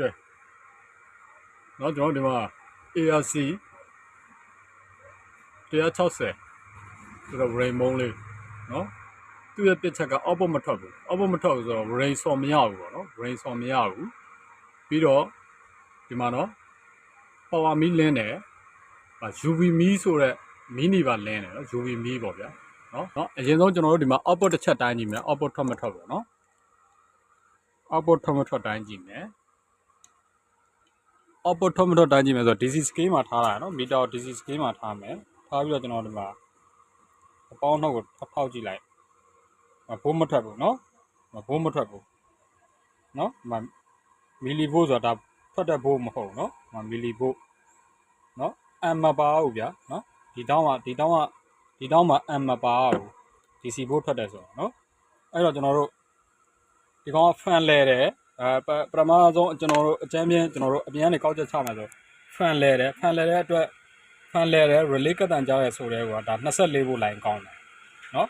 ကဲနောက်ကျွန်တော်ဒီမှာ ARC 160ဆိုတော့ rainbow လေးနော်သူ့ရဲ့ပစ်ချက်က output မထွက်ဘူး output မထွက်ဘူးဆိုတော့ rain ဆော်မရဘူးပေါ့နော် rain ဆော်မရဘူးပြီးတော့ဒီမှာနော် power me လင်းတယ်အာ UV me ဆိုတော့မီနီပါလင်းတယ်နော် UV me ပေါ့ဗျာနော်နော်အရင်ဆုံးကျွန်တော်တို့ဒီမှာ output တစ်ချက်တိုင်းကြည့်မယ် output ထွက်မထွက်ပေါ့နော် output ထွက်မထွက်တိုင်းကြည့်မယ် output ထွက်မထွက်တိုင်းကြည့်မယ်ဆိုတော့ DC scale မှာထားတာနော် meter ကို DC scale မှာထားမယ်ထားပြီးတော့ကျွန်တော်ဒီမှာအပေါင်းနှုတ်ကိုထောက်ထောက်ကြည့်လိုက်မဘိုးမထွက်ဘူးနော်မဘိုးမထွက်ဘူးနော်မမီလီဗို့ဆိုတာဒါထွက်တဲ့ဘိုးမဟုတ်ဘူးနော်မမီလီဗို့နော်အမ်မပါဘူးဗျာနော်ဒီတောင်းကဒီတောင်းကဒီတောင်းမှာအမ်မပါဘူး DC ဘို့ထွက်တယ်ဆိုတော့နော်အဲ့တော့ကျွန်တော်တို့ဒီကောင်က fan လဲတယ် အဲပပထမဆုံးကျွန်တော်တို့အချမ်းပြင်းကျွန်တော်တို့အပြန်ကနေကောက်ချက်ချမယ်ဆို fan လဲတယ် fan လဲတဲ့အတွက် fan လဲတယ် relay ကတန်ကြားရဲဆိုတဲ့ကွာဒါ24ဘို့ line ကောင်းတယ်နော်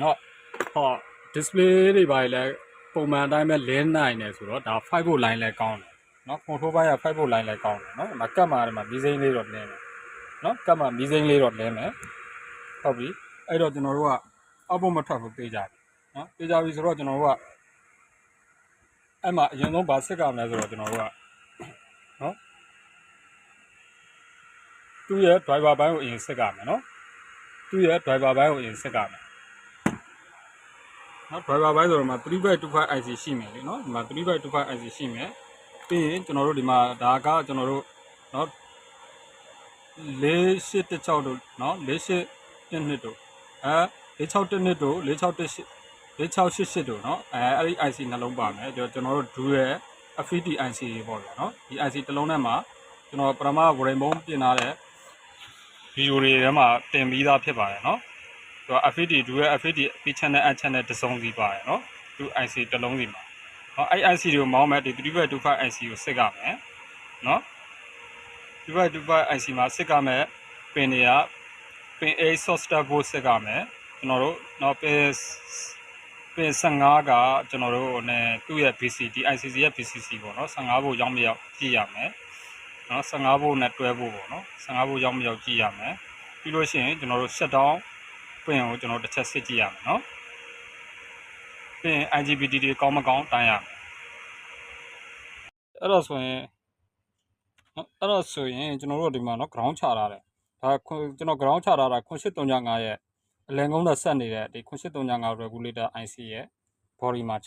နော်ဟော display တွေပါလေပုံမှန်အတိုင်းပဲလင်းနိုင်တယ်ဆိုတော့ဒါ5ဘို့ line လဲကောင်းတယ်နော် control ဘိုင်းက5ဘို့ line လဲကောင်းတယ်နော်ဒီမှာကတ်မှာဒီမှာမီးစိမ်းလေးတော့လင်းတယ်နော်ကတ်မှာမီးစိမ်းလေးတော့လင်းတယ်ဟုတ်ပြီအဲ့တော့ကျွန်တော်တို့ကအောက်ဘုတ်မထွက်ဘူးပေးကြပြီနော်ပေးကြပြီဆိုတော့ကျွန်တော်တို့က အဲ့မှာအရင်ဆုံးဗာစစ်ကမယ်ဆိုတော့ကျွန်တော်တို့ကနော်သူ့ရဲ့ driver ဘိုင်းကိုအရင်စစ်ကမယ်နော်သူ့ရဲ့ driver ဘိုင်းကိုအရင်စစ်ကမယ်နော် driver ဘိုင်းဆိုတော့မှာ 3x25 IC ရှိမယ်လေနော်ဒီမှာ 3x25 IC ရှိမယ်ပြီးရင်ကျွန်တော်တို့ဒီမှာဒါကကျွန်တော်တို့နော်4816တို့နော်4812တို့အဲ4612တို့4618 688တို့နော်အဲအဲ့ဒီ IC နှလုံးပါမယ်ကျွန်တော်တို့ dual ရဲ့ FET IC တွေပေါ့ဗျာနော်ဒီ IC တစ်လုံးထဲမှာကျွန်တော်ပရမဝရိန်ဘုံပြင်ထားတဲ့ video တွေထဲမှာတင်ပြီးသားဖြစ်ပါတယ်နော်သူက FET dual ရဲ့ FET P channel A channel တစ်စုံစီပါတယ်နော်သူ IC တစ်လုံးစီမှာနော်အဲ့ IC တွေကိုမောင်းမယ်ဒီ3.25 IC ကိုစစ်ရမယ်နော်3.25 IC မှာစစ်ရမယ်ပင်တွေကပင် A soft step ကိုစစ်ရမယ်ကျွန်တော်တို့နော်ပင် ပြင်15ကကျွန်တော်တို့နဲ့သူ့ရဲ့ BCD ICC ရဲ့ BCC ပေါ့နော်15ဘို့ရောက်မရောက်ကြည့်ရမယ်နော်15ဘို့နဲ့တွဲဖို့ပေါ့နော်15ဘို့ရောက်မရောက်ကြည့်ရမယ်ပြီးလို့ရှိရင်ကျွန်တော်တို့ shutdown ပြင်ကိုကျွန်တော်တစ်ချက်စစ်ကြည့်ရမယ်နော်ပြင် IGBT တွေကောင်းမကောင်းတိုင်းရမယ်အဲ့တော့ဆိုရင်အဲ့တော့ဆိုရင်ကျွန်တော်တို့ဒီမှာနော် ground ချထားတယ်ဒါကျွန်တော် ground ချထားတာခွန်8395ရဲ့ အလံကုန်းနဲ့ဆက်နေတဲ့ဒီ8335 regulator IC ရဲ့ body မှာချ